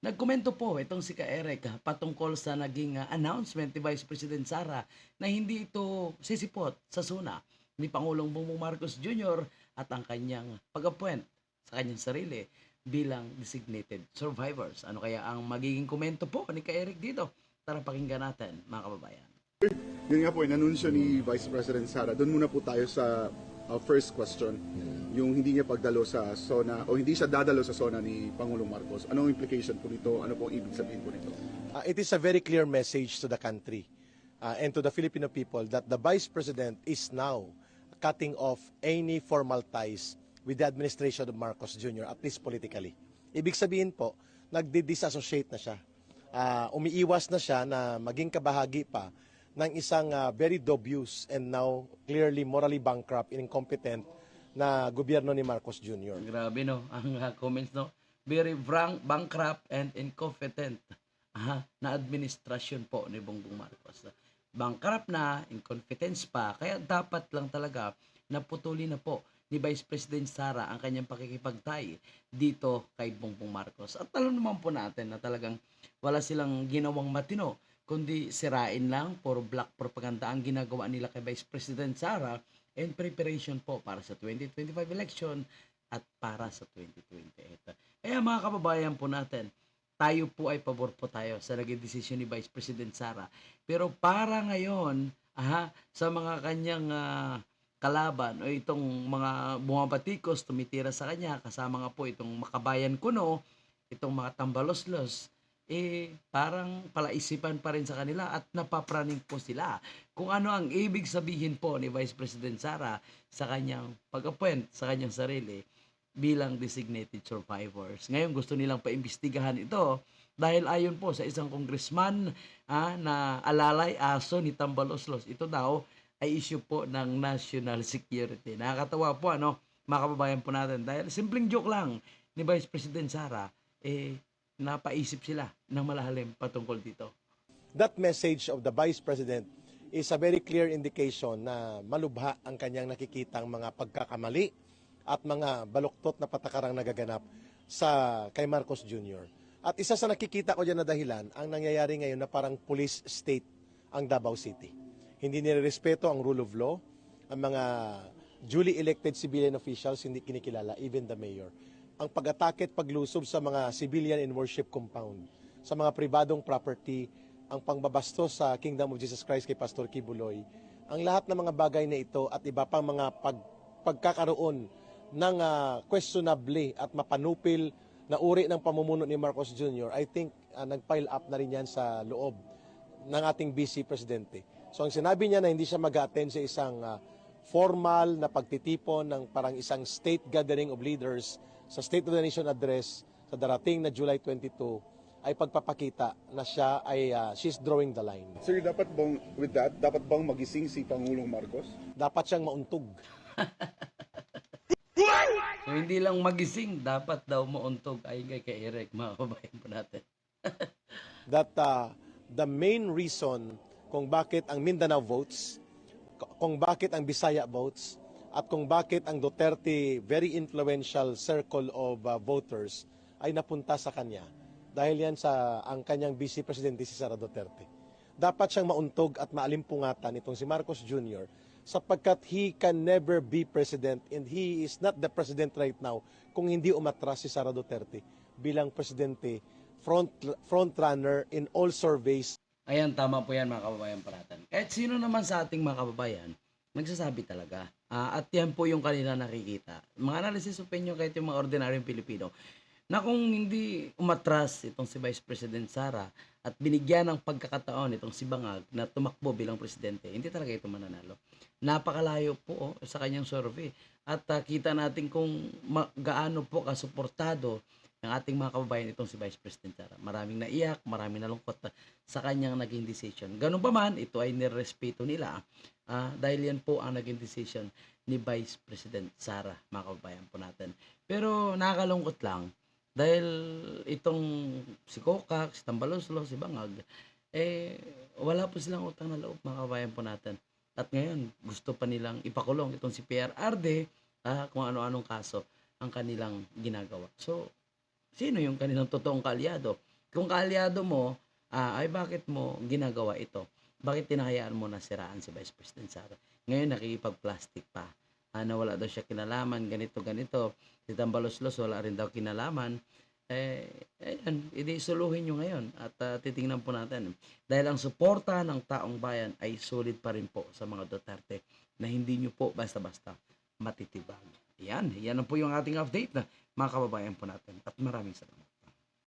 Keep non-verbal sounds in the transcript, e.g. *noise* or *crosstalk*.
Nagkomento po itong si Ka Eric ah, patungkol sa naging ah, announcement ni Vice President Sara na hindi ito sisipot sa suna ni Pangulong Bongbong Marcos Jr. at ang kanyang pag-appoint sa kanyang sarili bilang designated survivors. Ano kaya ang magiging komento po ni Ka Eric dito? Tara pakinggan natin mga kababayan. Yun nga po, inanunsyo ni Vice President Sara. Doon muna po tayo sa uh, first question. Yung hindi niya pagdalo sa SONA, o hindi siya dadalo sa SONA ni Pangulong Marcos. Anong implication po nito? Ano po ang ibig sabihin po nito? Uh, it is a very clear message to the country uh, and to the Filipino people that the Vice President is now cutting off any formal ties with the administration of Marcos Jr., at least politically. Ibig sabihin po, nagdi-disassociate na siya. Uh, umiiwas na siya na maging kabahagi pa ng isang uh, very dubious and now clearly morally bankrupt and incompetent na gobyerno ni Marcos Jr. Grabe no, *laughs* ang ah, comments no. Very frank, bankrupt and incompetent aha, na administrasyon po ni Bongbong Marcos. Bankrupt na, incompetence pa, kaya dapat lang talaga naputuli na po ni Vice President Sara ang kanyang pakikipagtay dito kay Bongbong Marcos. At alam naman po natin na talagang wala silang ginawang matino, kundi sirain lang, puro black propaganda ang ginagawa nila kay Vice President Sara in preparation po para sa 2025 election at para sa 2028. Kaya mga kababayan po natin, tayo po ay pabor po tayo sa naging desisyon ni Vice President Sara. Pero para ngayon, aha, sa mga kanyang ah, kalaban o itong mga bumabatikos tumitira sa kanya, kasama nga po itong makabayan kuno, itong mga tambaloslos, eh parang palaisipan pa rin sa kanila at napapraning po sila kung ano ang ibig sabihin po ni Vice President Sara sa kanyang pag-appoint sa kanyang sarili bilang designated survivors. Ngayon gusto nilang paimbestigahan ito dahil ayon po sa isang congressman ah, na alalay aso ni Tambaloslos. Ito daw ay issue po ng national security. Nakakatawa po ano, mga kababayan po natin dahil simpleng joke lang ni Vice President Sara eh napaisip sila ng malalim patungkol dito. that message of the Vice President is a very clear indication na malubha ang kanyang nakikitang mga pagkakamali at mga baluktot na patakarang nagaganap sa kay Marcos Jr. At isa sa nakikita ko dyan na dahilan, ang nangyayari ngayon na parang police state ang Davao City. Hindi nirerespeto ang rule of law, ang mga duly elected civilian officials hindi kinikilala, even the mayor. Ang pag-atake at paglusob sa mga civilian and worship compound, sa mga pribadong property, ang pangbabastos sa Kingdom of Jesus Christ kay Pastor Kibuloy, ang lahat ng mga bagay na ito at iba pang mga pag, pagkakaroon ng ah, questionable at mapanupil na uri ng pamumuno ni Marcos Jr., I think ah, nag-pile up na rin yan sa loob ng ating BC Presidente. So ang sinabi niya na hindi siya mag-attend sa isang ah, formal na pagtitipon ng parang isang state gathering of leaders sa State of the Nation address sa darating na July 22 ay pagpapakita na siya ay ah, she's drawing the line. Sir, dapat bang, with that, dapat bang magising si Pangulong Marcos? Dapat siyang mauntog. *laughs* So hindi lang magising, dapat daw mauntog ay kay kay Eric, mga kababayan po natin. *laughs* that uh, the main reason kung bakit ang Mindanao votes, kung bakit ang Bisaya votes, at kung bakit ang Duterte very influential circle of uh, voters ay napunta sa kanya dahil yan sa ang kanyang vice presidente si Sara Duterte. Dapat siyang mauntog at maalimpungatan itong si Marcos Jr. sapagkat he can never be president and he is not the president right now kung hindi umatras si Sara Duterte bilang presidente front front runner in all surveys Ayan, tama po yan mga kababayan po natin. Kahit sino naman sa ating mga kababayan, nagsasabi talaga. Ah, at yan po yung kanila nakikita. Mga analysis opinion kahit yung mga ordinaryong Pilipino, na kung hindi umatras itong si Vice President Sara at binigyan ng pagkakataon itong si Bangag na tumakbo bilang presidente, hindi talaga ito mananalo. Napakalayo po oh, sa kanyang survey. At ah, kita natin kung gaano po kasuportado ng ating mga kababayan itong si Vice President Sara. Maraming naiyak, maraming nalungkot na- sa kanyang naging decision. Ganun pa man, ito ay nirespeto nila ah, dahil yan po ang naging decision ni Vice President Sara, mga kababayan po natin. Pero nakakalungkot lang dahil itong si Kokak, si Tambaloslo, si Bangag, eh wala po silang utang na loob, mga kababayan po natin. At ngayon, gusto pa nilang ipakulong itong si PRRD ah, kung ano-anong kaso ang kanilang ginagawa. So, sino yung kanilang totoong kaalyado. Kung kaalyado mo, ah, ay bakit mo ginagawa ito? Bakit tinahayaan mo na siraan si Vice President Sara? Ngayon nakikipag-plastic pa. Ah, na wala daw siya kinalaman, ganito, ganito. Si Tambaloslos wala rin daw kinalaman. Eh, ayan, idisuluhin nyo ngayon at ah, titingnan po natin. Dahil ang suporta ng taong bayan ay solid pa rin po sa mga Duterte na hindi nyo po basta-basta matitibag. Yan, yan po yung ating update na mga kababayan po natin. At maraming salamat.